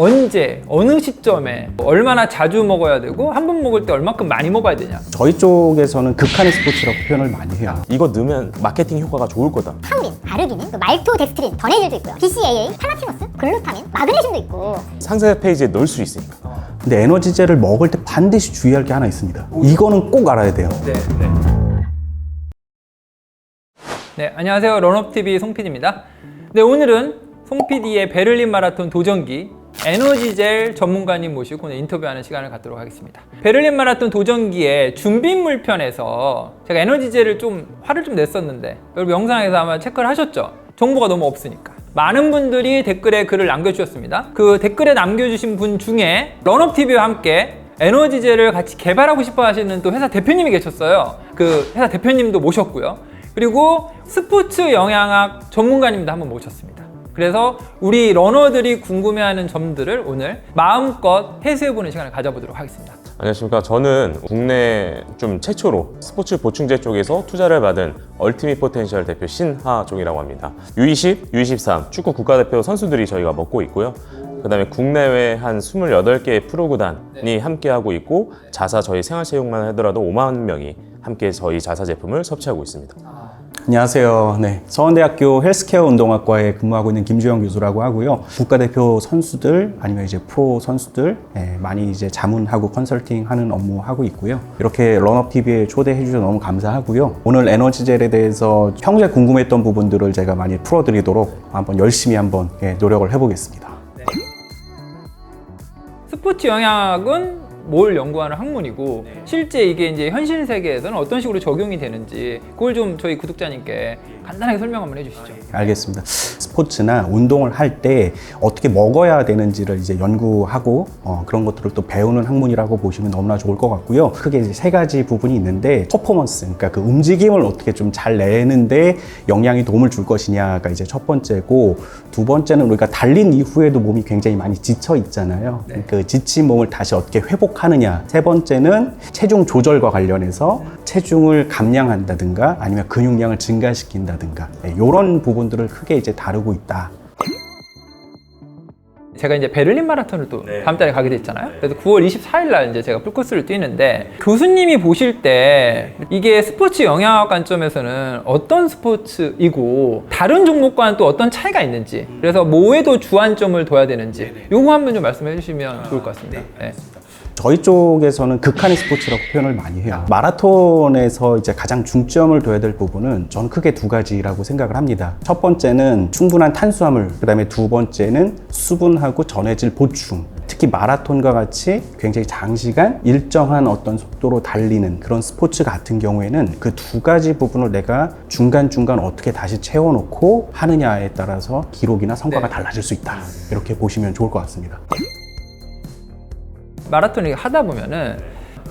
언제 어느 시점에 얼마나 자주 먹어야 되고 한 번 먹을 때 얼마큼 많이 먹어야 되냐 저희 쪽에서는 극한의 스포츠라고 표현을 많이 해요. 이거 넣으면 마케팅 효과가 좋을 거다. 타우린, 아르기닌, 또 말토덱스트린, 전해질도 있고요. BCAA, 팔라티노스, 글루타민, 마그네슘도 있고 상세 페이지에 넣을 수 있으니까. 근데 에너지제를 먹을 때 반드시 주의할 게 하나 있습니다. 이거는 꼭 알아야 돼요. 네, 네. 네, 안녕하세요. 런업TV 송PD입니다. 네, 오늘은 송PD의 베를린 마라톤 도전기 에너지젤 전문가님 모시고 오늘 인터뷰하는 시간을 갖도록 하겠습니다. 베를린 마라톤 도전기의 준비물 편에서 제가 에너지젤을 좀 화를 좀 냈었는데 여러분 영상에서 아마 체크를 하셨죠? 정보가 너무 없으니까. 많은 분들이 댓글에 글을 남겨주셨습니다. 그 댓글에 남겨주신 분 중에 런업TV와 함께 에너지젤을 같이 개발하고 싶어 하시는 또 회사 대표님이 계셨어요. 그 회사 대표님도 모셨고요. 그리고 스포츠 영양학 전문가님도 한번 모셨습니다. 그래서 우리 러너들이 궁금해하는 점들을 오늘 마음껏 해소해보는 시간을 가져보도록 하겠습니다. 안녕하십니까. 저는 국내 좀 최초로 스포츠 보충제 쪽에서 투자를 받은 얼티밋 포텐셜 대표 신하종이라고 합니다. U20, U23 축구 국가대표 선수들이 저희가 먹고 있고요. 그다음에 국내외 한 28개의 프로구단이 함께하고 있고 자사 저희 생활체육만 하더라도 5만 명이 함께 저희 자사 제품을 섭취하고 있습니다. 안녕하세요. 네. 서원대학교 헬스케어 운동학과에 근무하고 있는 김주영 교수라고 하고요. 국가대표 선수들 아니면 이제 프로 선수들 예, 많이 이제 자문하고 컨설팅하는 업무 하고 있고요. 이렇게 런업 TV에 초대해 주셔서 너무 감사하고요. 오늘 에너지젤에 대해서 평소에 궁금했던 부분들을 제가 많이 풀어드리도록 한번 열심히 한번 예, 노력을 해보겠습니다. 스포츠 영양학은 뭘 연구하는 학문이고 실제 이게 이제 현실 세계에서는 어떤 식으로 적용이 되는지 그걸 좀 저희 구독자님께 간단하게 설명 한번 해주시죠. 알겠습니다. 스포츠나 운동을 할 때 어떻게 먹어야 되는지를 이제 연구하고 어, 그런 것들을 또 배우는 학문이라고 보시면 너무나 좋을 것 같고요. 크게 이제 세 가지 부분이 있는데 퍼포먼스, 그러니까 그 움직임을 어떻게 좀 잘 내는데 영향이 도움을 줄 것이냐가 이제 첫 번째고 두 번째는 우리가 달린 이후에도 몸이 굉장히 많이 지쳐 있잖아요. 그 지친 몸을 다시 어떻게 회복하느냐. 세 번째는 체중 조절과 관련해서 체중을 감량한다든가 아니면 근육량을 증가시킨다든가 이런 부분들을 크게 이제 다루고 있다. 제가 이제 베를린 마라톤을 또 다음 달에 가게 됐잖아요. 그래서 9월 24일 날 이제 제가 풀코스를 뛰는데 교수님이 보실 때 이게 스포츠 영양학 관점에서는 어떤 스포츠이고 다른 종목과는 또 어떤 차이가 있는지 그래서 뭐에도 주안점을 둬야 되는지 요거 한번 좀 말씀해 주시면 좋을 것 같습니다. 네. 저희 쪽에서는 극한의 스포츠라고 표현을 많이 해요. 마라톤에서 이제 가장 중점을 둬야 될 부분은 저는 크게 두 가지라고 생각을 합니다. 첫 번째는 충분한 탄수화물, 그 다음에 두 번째는 수분하고 전해질 보충. 특히 마라톤과 같이 굉장히 장시간 일정한 어떤 속도로 달리는 그런 스포츠 같은 경우에는 그 두 가지 부분을 내가 중간중간 어떻게 다시 채워놓고 하느냐에 따라서 기록이나 성과가 네. 달라질 수 있다. 이렇게 보시면 좋을 것 같습니다. 마라톤을 하다 보면은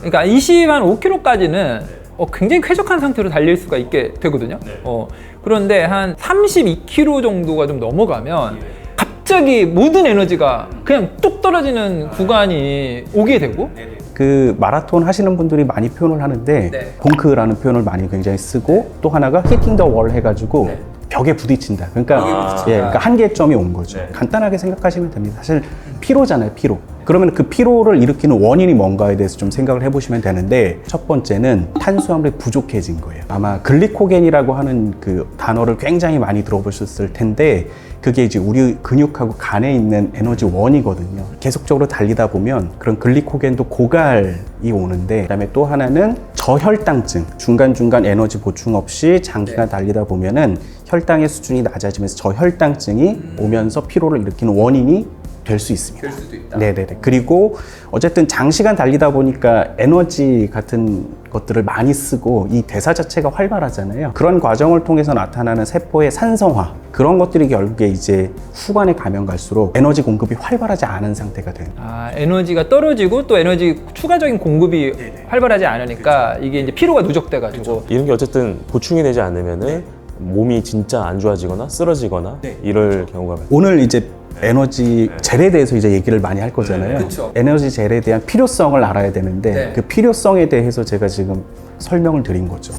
그러니까 20한 5km까지는 어, 굉장히 쾌적한 상태로 달릴 수가 있게 되거든요. 어, 그런데 한 32km 정도가 좀 넘어가면 갑자기 모든 에너지가 그냥 뚝 떨어지는 구간이 오게 되고 그 마라톤 하시는 분들이 많이 표현을 하는데 네. 벙크라는 표현을 많이 굉장히 쓰고 또 하나가 히팅 더 월 해가지고 네. 벽에 부딪힌다. 그러니까 벽에 부딪힌다. 예, 그러니까 한계점이 온 거죠. 네. 간단하게 생각하시면 됩니다. 사실 피로잖아요, 피로. 그러면 그 피로를 일으키는 원인이 뭔가에 대해서 좀 생각을 해보시면 되는데 첫 번째는 탄수화물이 부족해진 거예요. 아마 글리코겐이라고 하는 그 단어를 굉장히 많이 들어보셨을 텐데 그게 이제 우리 근육하고 간에 있는 에너지 원이거든요. 계속적으로 달리다 보면 그런 글리코겐도 고갈이 오는데 그다음에 또 하나는 저혈당증 중간중간 에너지 보충 없이 장기간 달리다 보면은 혈당의 수준이 낮아지면서 저혈당증이 오면서 피로를 일으키는 원인이 될 수 있습니다. 될 수도 있다. 네네네. 그리고 어쨌든 장시간 달리다 보니까 에너지 같은 것들을 많이 쓰고 이 대사 자체가 활발하잖아요. 그런 과정을 통해서 나타나는 세포의 산성화 그런 것들이 결국에 이제 후반에 가면 갈수록 에너지 공급이 활발하지 않은 상태가 돼요. 아, 에너지가 떨어지고 또 에너지 추가적인 공급이 활발하지 않으니까 이게 이제 피로가 누적돼 가지고 이런 게 어쨌든 보충이 되지 않으면은 몸이 진짜 안 좋아지거나 쓰러지거나 이럴 경우가 많아요. 오늘 이제 에너지 젤에 대해서 이제 얘기를 많이 할 거잖아요. 그쵸. 에너지 젤에 대한 필요성을 알아야 되는데 네. 그 필요성에 대해서 제가 지금 설명을 드린 거죠.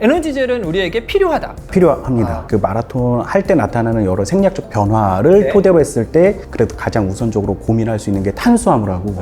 에너지젤은 우리에게 필요하다. 필요합니다. 그 마라톤 할 때 나타나는 여러 생략적 변화를 네. 토대로 했을 때 그래도 가장 우선적으로 고민할 수 있는 게 탄수화물하고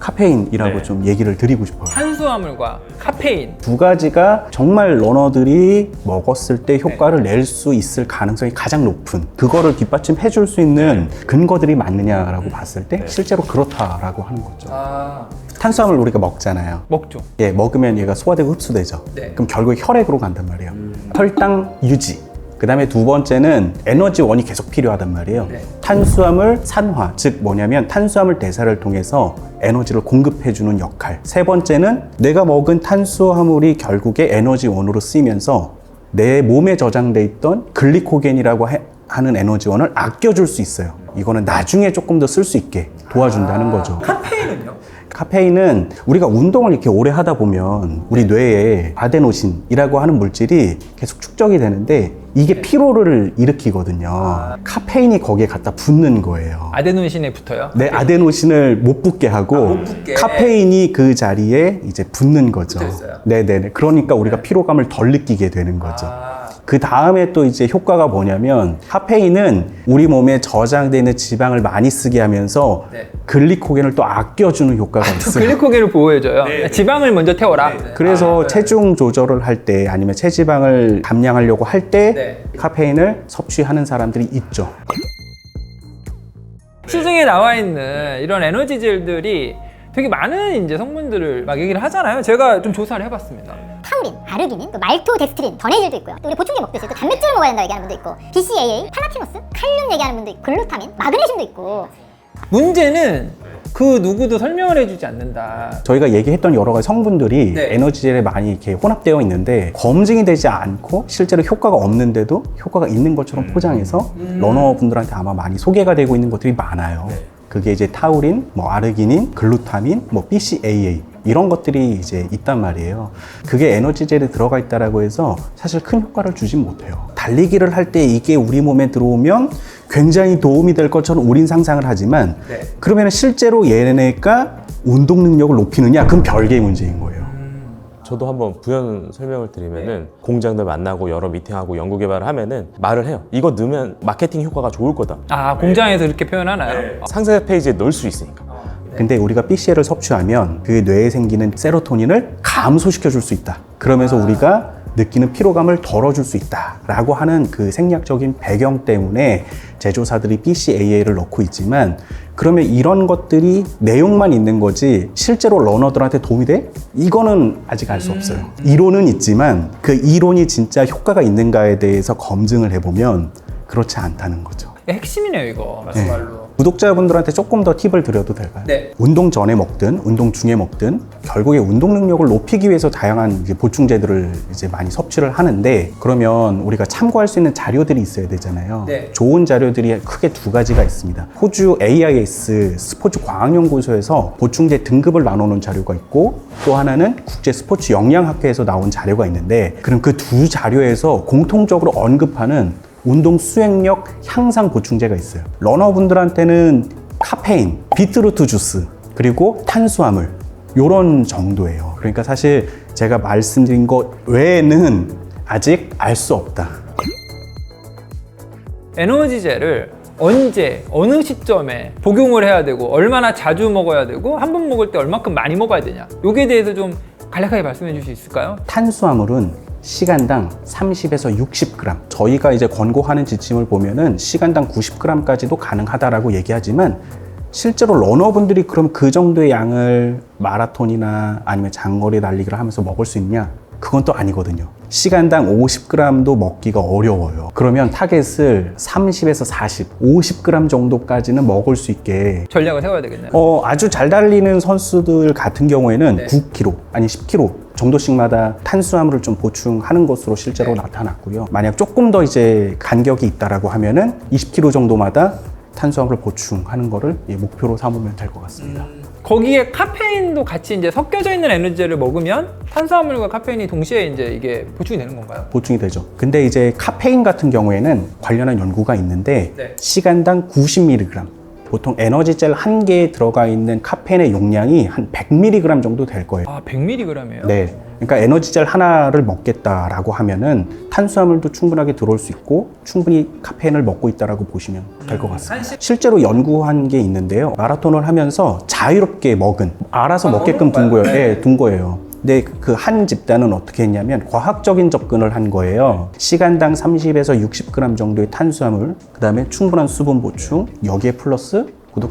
카페인이라고 네. 좀 얘기를 드리고 싶어요. 탄수화물과 카페인. 두 가지가 정말 러너들이 먹었을 때 효과를 낼 수 있을 가능성이 가장 높은 그거를 뒷받침해 줄 수 있는 근거들이 맞느냐라고 봤을 때 실제로 그렇다라고 하는 거죠. 아, 탄수화물 우리가 먹잖아요. 먹죠. 예, 먹으면 얘가 소화되고 흡수되죠. 네. 그럼 결국에 혈액으로 간단 말이에요. 혈당 유지. 그 다음에 두 번째는 에너지원이 계속 필요하단 말이에요. 네. 탄수화물 산화, 즉 뭐냐면 탄수화물 대사를 통해서 에너지를 공급해주는 역할. 세 번째는 내가 먹은 탄수화물이 결국에 에너지원으로 쓰이면서 내 몸에 저장돼 있던 글리코겐이라고 해- 하는 에너지원을 아껴줄 수 있어요. 이거는 나중에 조금 더 쓸 수 있게 도와준다는 거죠. 카페인은요? 카페인은 우리가 운동을 이렇게 오래 하다 보면 우리 뇌에 아데노신이라고 하는 물질이 계속 축적이 되는데 이게 피로를 일으키거든요. 카페인이 거기에 갖다 붙는 거예요. 아데노신에 붙어요. 내 아데노신을 못 붙게 하고 아, 못 붙게. 카페인이 그 자리에 이제 붙는 거죠. 붙어 있어요. 네 네 네. 그러니까 우리가 피로감을 덜 느끼게 되는 거죠. 아, 그 다음에 또 이제 효과가 뭐냐면 카페인은 우리 몸에 저장되어 있는 지방을 많이 쓰게 하면서 네. 글리코겐을 또 아껴주는 효과가 또 있어요. 글리코겐을 보호해줘요. 지방을 먼저 태워라. 그래서 아, 체중 조절을 할 때 아니면 체지방을 감량하려고 할때 네. 카페인을 섭취하는 사람들이 있죠. 시중에 나와 있는 이런 에너지젤들이 되게 많은 이제 성분들을 막 얘기를 하잖아요. 제가 좀 조사를 해봤습니다. 타우린, 아르기닌, 또 말토덱스트린, 전해질도 있고요. 또 우리 보충제 먹듯이 또 단백질을 먹어야 된다 얘기하는 분도 있고 BCAA, 파나티노스, 칼륨 얘기하는 분도 있고 글루타민, 마그네슘도 있고 문제는 그 누구도 설명을 해주지 않는다. 저희가 얘기했던 여러 가지 성분들이 네. 에너지젤에 많이 이렇게 혼합되어 있는데 검증이 되지 않고 실제로 효과가 없는데도 효과가 있는 것처럼 포장해서 러너분들한테 아마 많이 소개가 되고 있는 것들이 많아요. 그게 이제 타우린, 뭐 아르기닌, 글루타민, 뭐 BCAA 이런 것들이 이제 있단 말이에요. 그게 에너지젤에 들어가 있다라고 해서 사실 큰 효과를 주진 못해요. 달리기를 할 때 이게 우리 몸에 들어오면 굉장히 도움이 될 것처럼 우린 상상을 하지만 네. 그러면 실제로 얘네가 운동 능력을 높이느냐? 그건 별개의 문제인 거예요. 저도 한번 부연 설명을 드리면은 공장들 만나고 여러 미팅하고 연구 개발을 하면은 말을 해요. 이거 넣으면 마케팅 효과가 좋을 거다. 아 공장에서 이렇게 표현하나요? 상세 페이지에 넣을 수 있으니까. 근데 우리가 BCL을 섭취하면 그 뇌에 생기는 세로토닌을 감소시켜 줄 수 있다. 그러면서 우리가 느끼는 피로감을 덜어줄 수 있다라고 하는 그 생략적인 배경 때문에 제조사들이 BCAA를 넣고 있지만 그러면 이런 것들이 내용만 있는 거지 실제로 러너들한테 도움이 돼? 이거는 아직 알 수 없어요. 이론은 있지만 그 이론이 진짜 효과가 있는가에 대해서 검증을 해보면 그렇지 않다는 거죠. 핵심이네요 이거 정말로. 구독자분들한테 조금 더 팁을 드려도 될까요? 네. 운동 전에 먹든 운동 중에 먹든 결국에 운동 능력을 높이기 위해서 다양한 이제 보충제들을 이제 많이 섭취를 하는데 그러면 우리가 참고할 수 있는 자료들이 있어야 되잖아요. 네. 좋은 자료들이 크게 두 가지가 있습니다. 호주 AIS 스포츠 과학연구소에서 보충제 등급을 나누는 자료가 있고 또 하나는 국제 스포츠 영양학회에서 나온 자료가 있는데 그럼 그 두 자료에서 공통적으로 언급하는 운동 수행력 향상 보충제가 있어요. 러너분들한테는 카페인, 비트루트 주스, 그리고 탄수화물 요런 정도예요. 그러니까 사실 제가 말씀드린 것 외에는 아직 알 수 없다. 에너지젤을 언제 어느 시점에 복용을 해야 되고 얼마나 자주 먹어야 되고 한 번 먹을 때 얼마큼 많이 먹어야 되냐 여기에 대해서 좀 간략하게 말씀해 주실 수 있을까요? 탄수화물은 시간당 30에서 60g. 저희가 이제 권고하는 지침을 보면은 시간당 90g까지도 가능하다라고 얘기하지만 실제로 러너분들이 그럼 그 정도의 양을 마라톤이나 아니면 장거리 달리기를 하면서 먹을 수 있냐? 그건 또 아니거든요. 시간당 50g도 먹기가 어려워요. 그러면 타겟을 30에서 40, 50g 정도까지는 먹을 수 있게 전략을 세워야 되겠네요. 어, 아주 잘 달리는 선수들 같은 경우에는 네. 9kg 아니 10kg 정도씩마다 탄수화물을 좀 보충하는 것으로 실제로 네. 나타났고요. 만약 조금 더 이제 간격이 있다라고 하면은 20kg 정도마다 탄수화물을 보충하는 거를 예, 목표로 삼으면 될 것 같습니다. 거기에 카페인도 같이 이제 섞여져 있는 에너지젤을 먹으면 탄수화물과 카페인이 동시에 이제 이게 보충이 되는 건가요? 보충이 되죠. 근데 이제 카페인 같은 경우에는 관련한 연구가 있는데 네. 시간당 90mg 보통 에너지젤 한 개에 들어가 있는 카페인의 용량이 한 100mg 정도 될 거예요. 아 100mg이에요? 네. 그러니까 에너지젤 하나를 먹겠다라고 하면은 탄수화물도 충분하게 들어올 수 있고 충분히 카페인을 먹고 있다라고 보시면 될 것 같습니다. 실제로 연구한 게 있는데요. 마라톤을 하면서 자유롭게 먹은 알아서 먹게끔 둔 거예요. 네, 둔 거예요. 근데 그 한 집단은 어떻게 했냐면 과학적인 접근을 한 거예요. 시간당 30에서 60g 정도의 탄수화물, 그 다음에 충분한 수분 보충, 여기에 플러스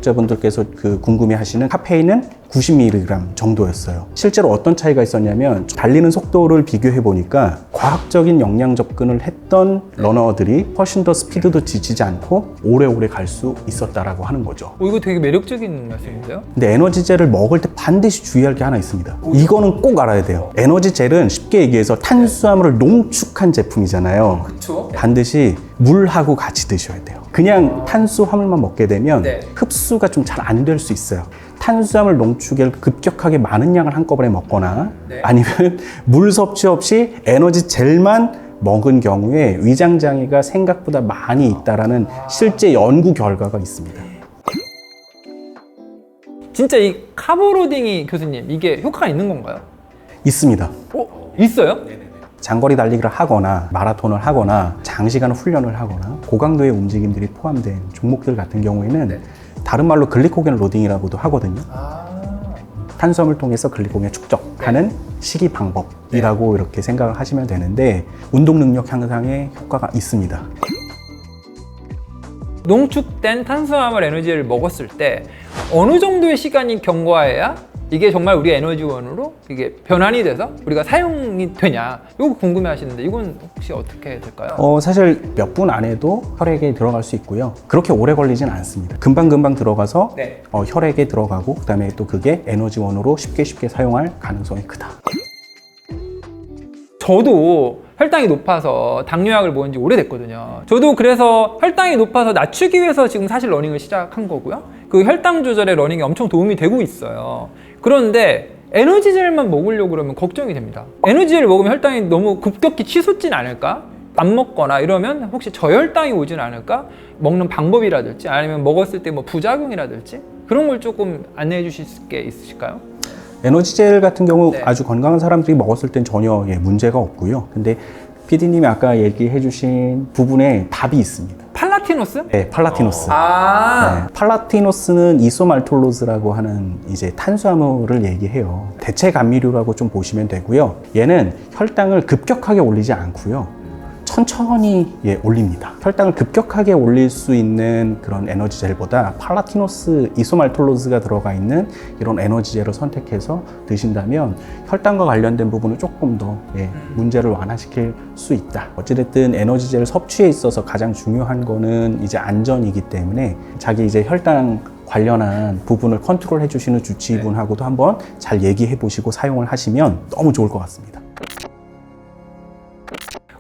구독자분들께서 그 궁금해 하시는 카페인은 90mg 정도였어요. 실제로 어떤 차이가 있었냐면 달리는 속도를 비교해 보니까 과학적인 영양 접근을 했던 러너들이 훨씬 더 스피드도 지치지 않고 오래오래 갈 수 있었다라고 하는 거죠. 어, 이거 되게 매력적인 말씀인데요. 근데 에너지젤을 먹을 때 반드시 주의할 게 하나 있습니다. 이거는 꼭 알아야 돼요. 에너지젤은 쉽게 얘기해서 탄수화물을 농축한 제품이잖아요. 그렇죠. 반드시 물하고 같이 드셔야 돼요. 그냥 탄수 화물만 먹게 되면 네. 흡수가 좀 잘 안 될 수 있어요. 탄수화물 농축을 급격하게 많은 양을 한꺼번에 먹거나 네. 아니면 물 섭취 없이 에너지 젤만 먹은 경우에 위장 장애가 생각보다 많이 있다라는 실제 연구 결과가 있습니다. 진짜 이 카보로딩이 교수님 이게 효과가 있는 건가요? 있습니다. 어, 있어요? 장거리 달리기를 하거나 마라톤을 하거나 장시간 훈련을 하거나 고강도의 움직임들이 포함된 종목들 같은 경우에는 네. 다른 말로 글리코겐 로딩이라고도 하거든요. 탄수화물 통해서 글리코겐을 축적하는 시기 방법이라고 이렇게 생각을 하시면 되는데 운동 능력 향상에 효과가 있습니다. 농축된 탄수화물 에너지를 먹었을 때 어느 정도의 시간이 경과해야 이게 정말 우리 에너지원으로 이게 변환이 돼서 우리가 사용이 되냐 이거 궁금해 하시는데 이건 혹시 어떻게 될까요? 어, 사실 몇 분 안에도 혈액에 들어갈 수 있고요. 그렇게 오래 걸리진 않습니다. 금방금방 들어가서 네. 어, 혈액에 들어가고 그다음에 또 그게 에너지원으로 쉽게 쉽게 사용할 가능성이 크다. 저도 혈당이 높아서 당뇨약을 먹은 지 오래됐거든요. 저도 그래서 혈당이 높아서 낮추기 위해서 지금 사실 러닝을 시작한 거고요. 그 혈당 조절에 러닝이 엄청 도움이 되고 있어요. 그런데 에너지젤만 먹으려고 그러면 걱정이 됩니다. 에너지젤 먹으면 혈당이 너무 급격히 치솟진 않을까? 안 먹거나 이러면 혹시 저혈당이 오진 않을까? 먹는 방법이라든지 아니면 먹었을 때 뭐 부작용이라든지 그런 걸 조금 안내해 주실 게 있으실까요? 에너지젤 같은 경우 네. 아주 건강한 사람들이 먹었을 땐 전혀 예, 문제가 없고요. 근데 PD님이 아까 얘기해 주신 부분에 답이 있습니다. 팔라티노스? 네, 팔라티노스. 아, 네, 팔라티노스는 이소말톨로즈라고 하는 이제 탄수화물을 얘기해요. 대체 감미료라고 좀 보시면 되고요. 얘는 혈당을 급격하게 올리지 않고요. 천천히 예, 올립니다. 혈당을 급격하게 올릴 수 있는 그런 에너지 젤보다 팔라티노스 이소말톨로즈가 들어가 있는 이런 에너지 젤을 선택해서 드신다면 혈당과 관련된 부분을 조금 더 예, 문제를 완화시킬 수 있다. 어찌됐든 에너지 젤 섭취에 있어서 가장 중요한 거는 이제 안전이기 때문에 자기 이제 혈당 관련한 부분을 컨트롤 해주시는 주치의분하고도 한번 잘 얘기해 보시고 사용을 하시면 너무 좋을 것 같습니다.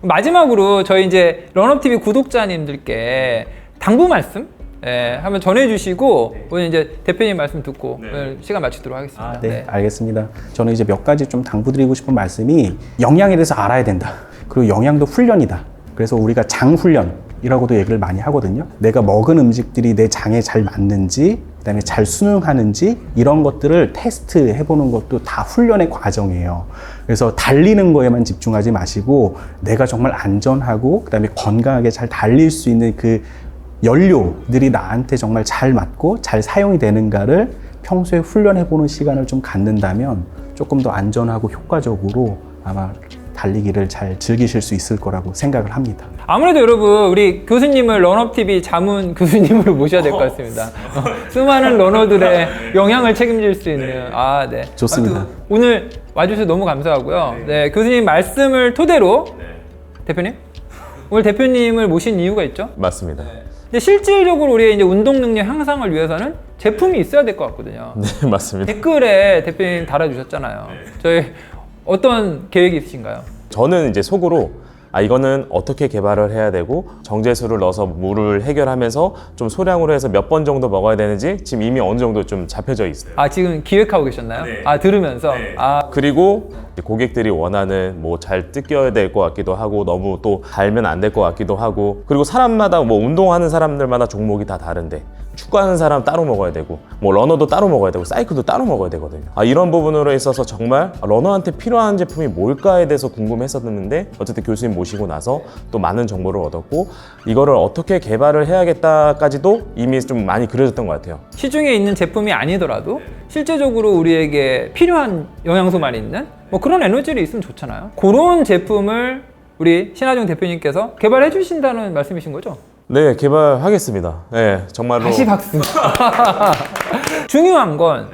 마지막으로 저희 이제 런업 TV 구독자님들께 당부 말씀 예, 한번 전해주시고 오늘 이제 대표님 말씀 듣고 오늘 시간 마치도록 하겠습니다. 네, 알겠습니다. 저는 이제 몇 가지 좀 당부드리고 싶은 말씀이 영양에 대해서 알아야 된다. 그리고 영양도 훈련이다. 그래서 우리가 장 훈련 이라고도 얘기를 많이 하거든요. 내가 먹은 음식들이 내 장에 잘 맞는지, 그다음에 잘 순응하는지 이런 것들을 테스트 해보는 것도 다 훈련의 과정이에요. 그래서 달리는 거에만 집중하지 마시고 내가 정말 안전하고 그다음에 건강하게 잘 달릴 수 있는 그 연료들이 나한테 정말 잘 맞고 잘 사용이 되는가를 평소에 훈련해보는 시간을 좀 갖는다면 조금 더 안전하고 효과적으로 아마 달리기를 잘 즐기실 수 있을 거라고 생각을 합니다. 아무래도 여러분 우리 교수님을 런업 TV 자문 교수님으로 모셔야 될 것 같습니다. 어, 수많은 러너들의 영향을 책임질 수 있는 아 네. 좋습니다. 오늘 와주셔서 너무 감사하고요. 네 교수님 말씀을 토대로 대표님 오늘 대표님을 모신 이유가 있죠. 맞습니다. 근데 실질적으로 우리의 이제 운동 능력 향상을 위해서는 제품이 있어야 될 것 같거든요. 네, 맞습니다. 댓글에 대표님 달아주셨잖아요. 저희 어떤 계획이 있으신가요? 저는 이제 속으로 아 이거는 어떻게 개발을 해야 되고 정제수를 넣어서 물을 해결하면서 좀 소량으로 해서 몇 번 정도 먹어야 되는지 지금 이미 어느 정도 좀 잡혀져 있어요. 아 지금 기획하고 계셨나요? 아 들으면서 아 그리고 고객들이 원하는 뭐 잘 뜯겨야 될 것 같기도 하고 너무 또 달면 안 될 것 같기도 하고 그리고 사람마다 뭐 운동하는 사람들마다 종목이 다 다른데 축구하는 사람 따로 먹어야 되고 뭐 러너도 따로 먹어야 되고 사이클도 따로 먹어야 되거든요. 아, 이런 부분으로 있어서 정말 러너한테 필요한 제품이 뭘까에 대해서 궁금했었는데 어쨌든 교수님 모시고 나서 또 많은 정보를 얻었고 이거를 어떻게 개발을 해야겠다까지도 이미 좀 많이 그려졌던 것 같아요. 시중에 있는 제품이 아니더라도 실제적으로 우리에게 필요한 영양소만 있는 뭐 그런 에너지를 있으면 좋잖아요. 그런 제품을 우리 신하중 대표님께서 개발해 주신다는 말씀이신 거죠? 네, 개발하겠습니다. 네, 정말로. 다시 박수. 중요한 건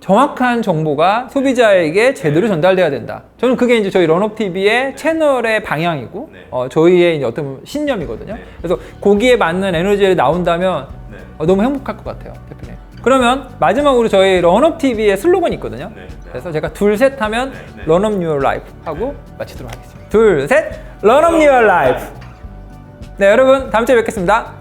정확한 정보가 소비자에게 제대로 전달돼야 된다. 저는 그게 이제 저희 런업 TV의 채널의 방향이고 어, 저희의 이제 어떤 신념이거든요. 그래서 거기에 맞는 에너지를 나온다면 어, 너무 행복할 것 같아요, 대표님. 그러면 마지막으로 저희 런업 TV의 슬로건이 있거든요. 그래서 제가 둘 셋 하면 런업 뉴얼 라이프 하고 마치도록 하겠습니다. 둘 셋, 런업 뉴얼 라이프. 네, 여러분 다음 주에 뵙겠습니다.